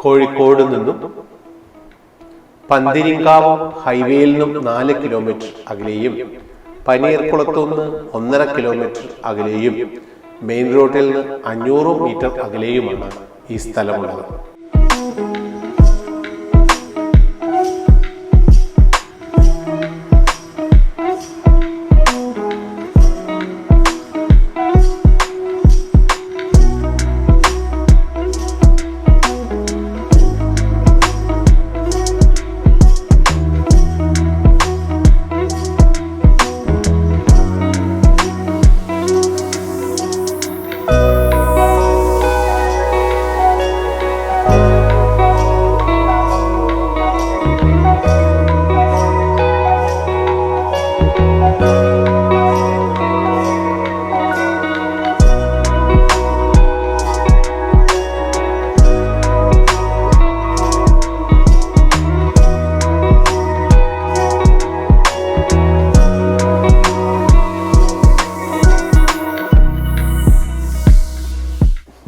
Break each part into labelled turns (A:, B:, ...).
A: കോഴിക്കോട് നിന്നും പന്തിരിങ്കാവ് ഹൈവേയിൽ നിന്നും നാല് കിലോമീറ്റർ അകലെയും പനീർക്കുളത്തുനിന്ന് ഒന്നര കിലോമീറ്റർ അകലെയും മെയിൻ റോഡിൽ നിന്ന് അഞ്ഞൂറ് മീറ്റർ അകലെയുമാണ് ഈ സ്ഥലമുള്ളത്.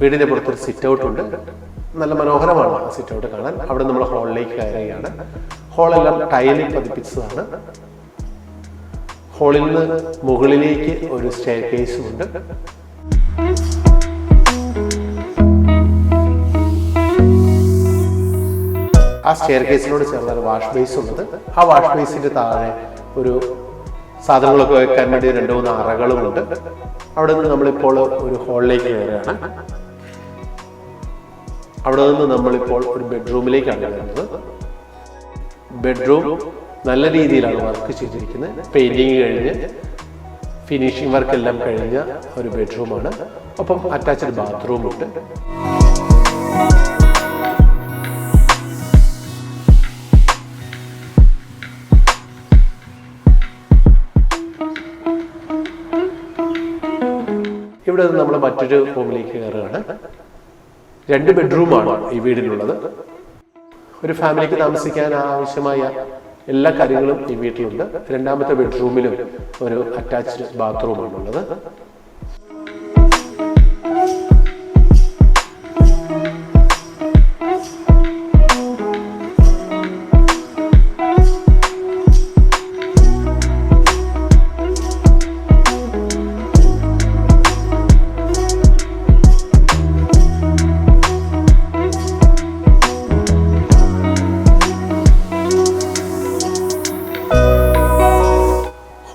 A: വീടിന്റെ പുറത്തൊരു സിറ്റ് ഔട്ട് ഉണ്ട്. നല്ല മനോഹരമാണ് സിറ്റ് ഔട്ട് കാണാൻ. അവിടെ നമ്മൾ ഹാളിലേക്ക് കയറുകയാണ്. ഹോളെല്ലാം ടൈലിൽ പതിപ്പിച്ചതാണ്. ഹോളിൽ നിന്ന് മുകളിലേക്ക് ഒരു സ്റ്റെയർ കേസും ഉണ്ട്. ആ സ്റ്റെയർ കേസിനോട് ചേർന്ന ഒരു വാഷ് ബേസ് ഉള്ളത്. ആ വാഷ് ബേസിന്റെ താഴെ ഒരു സാധനങ്ങളൊക്കെ വെക്കാൻ വേണ്ടി രണ്ട് മൂന്ന് അറകളുമുണ്ട്. അവിടെ നിന്ന് നമ്മളിപ്പോൾ ഒരു ഹോളിലേക്ക് കയറുകയാണ്. അവിടെ നിന്ന് നമ്മളിപ്പോൾ ഒരു ബെഡ്റൂമിലേക്കാണ് വരുന്നത്. ബെഡ്റൂം നല്ല രീതിയിലാണ് വർക്ക് ചെയ്തിരിക്കുന്നത്. പെയിന്റിങ് കഴിഞ്ഞ് ഫിനിഷിംഗ് വർക്ക് എല്ലാം കഴിഞ്ഞ ഒരു ബെഡ്റൂമാണ് ഒപ്പം അറ്റാച്ച്ഡ് ബാത്റൂം ഉണ്ട്. ഇവിടെ നിന്ന് നമ്മൾ മറ്റൊരു റൂമിലേക്ക് കയറുകയാണ്. രണ്ട് ബെഡ്റൂമാണ് ഈ വീടിനുള്ളത്. ഒരു ഫാമിലിക്ക് താമസിക്കാൻ ആവശ്യമായ എല്ലാ കാര്യങ്ങളും ഈ വീട്ടിലുണ്ട്. രണ്ടാമത്തെ ബെഡ്റൂമിലും ഒരു അറ്റാച്ച്ഡ് ബാത്റൂമാണ് ഉള്ളത്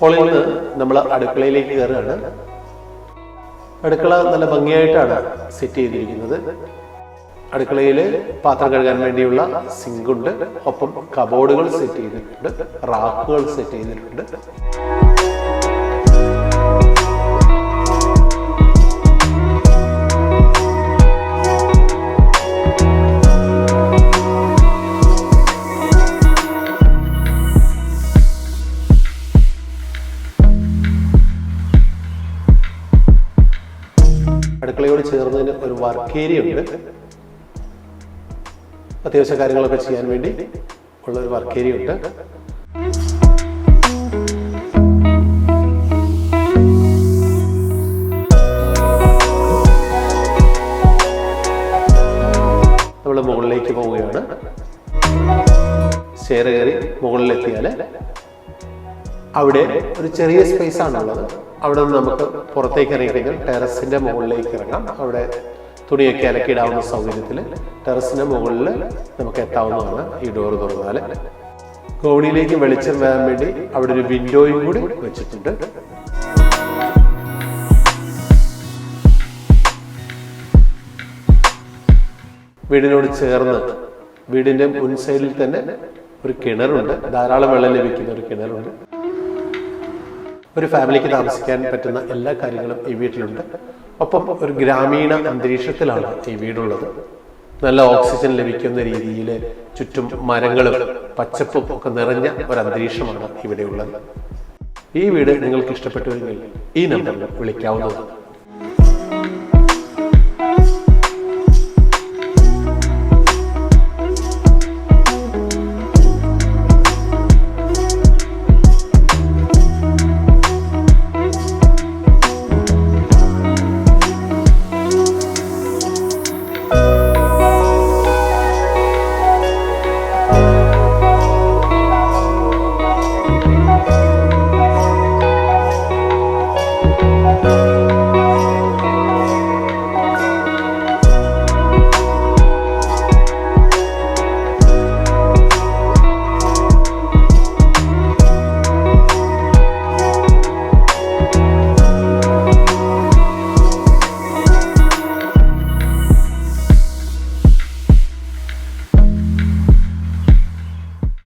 A: ഹാളിൽ നിന്ന് നമ്മൾ അടുക്കളയിലേക്ക് കയറുകയാണ്. അടുക്കള നല്ല ഭംഗിയായിട്ടാണ് സെറ്റ് ചെയ്തിരിക്കുന്നത്. അടുക്കളയിൽ പാത്രം കഴുകാൻ വേണ്ടിയുള്ള സിങ്കുണ്ട് ഒപ്പം കബോർഡുകൾ സെറ്റ് ചെയ്തിട്ടുണ്ട്. റാക്കുകൾ സെറ്റ് ചെയ്തിട്ടുണ്ട്. വർക്ക് ഉണ്ട് അത്യാവശ്യ കാര്യങ്ങളൊക്കെ ചെയ്യാൻ വേണ്ടി ഉള്ള ഒരു വർക്ക് ഉണ്ട് നമ്മൾ മുകളിലേക്ക് പോവുകയാണ്. സ്റ്റെയർ കയറി മുകളിലെത്തിയാൽ അവിടെ ഒരു ചെറിയ സ്പേസ് ആണുള്ളത്. അവിടെ നിന്ന് നമുക്ക് പുറത്തേക്ക് ഇറങ്ങി കഴിഞ്ഞാൽ ടെറസിന്റെ മുകളിലേക്ക് ഇറങ്ങാം. അവിടെ തുണിയൊക്കെ അലക്കിയിടാവുന്ന സൗകര്യത്തിൽ ടെറസിന് മുകളിൽ നമുക്ക് എത്താവുന്നതാണ് ഈ ഡോർ തുറന്നാൽ കോണിയിലേക്ക് വെളിച്ചം വരാൻ വേണ്ടി അവിടെ ഒരു വിൻഡോയും കൂടി വെച്ചിട്ടുണ്ട്. വീടിനോട് ചേർന്ന് വീടിന്റെ മുൻ സൈഡിൽ തന്നെ ഒരു കിണറുണ്ട്. ധാരാളം വെള്ളം ലഭിക്കുന്ന ഒരു കിണറുണ്ട്. ഒരു ഫാമിലിക്ക് താമസിക്കാൻ പറ്റുന്ന എല്ലാ കാര്യങ്ങളും ഈ വീട്ടിലുണ്ട്. ഒപ്പം ഒരു ഗ്രാമീണ അന്തരീക്ഷത്തിലാണ് ഈ വീടുള്ളത്. നല്ല ഓക്സിജൻ ലഭിക്കുന്ന രീതിയിൽ ചുറ്റും മരങ്ങളും പച്ചപ്പും ഒക്കെ നിറഞ്ഞ ഒരു അന്തരീക്ഷമാണ് ഇവിടെയുള്ളത് ഈ വീട് നിങ്ങൾക്ക് ഇഷ്ടപ്പെട്ടുവെങ്കിൽ ഈ നമ്പറിൽ വിളിക്കാവുന്നതാണ്.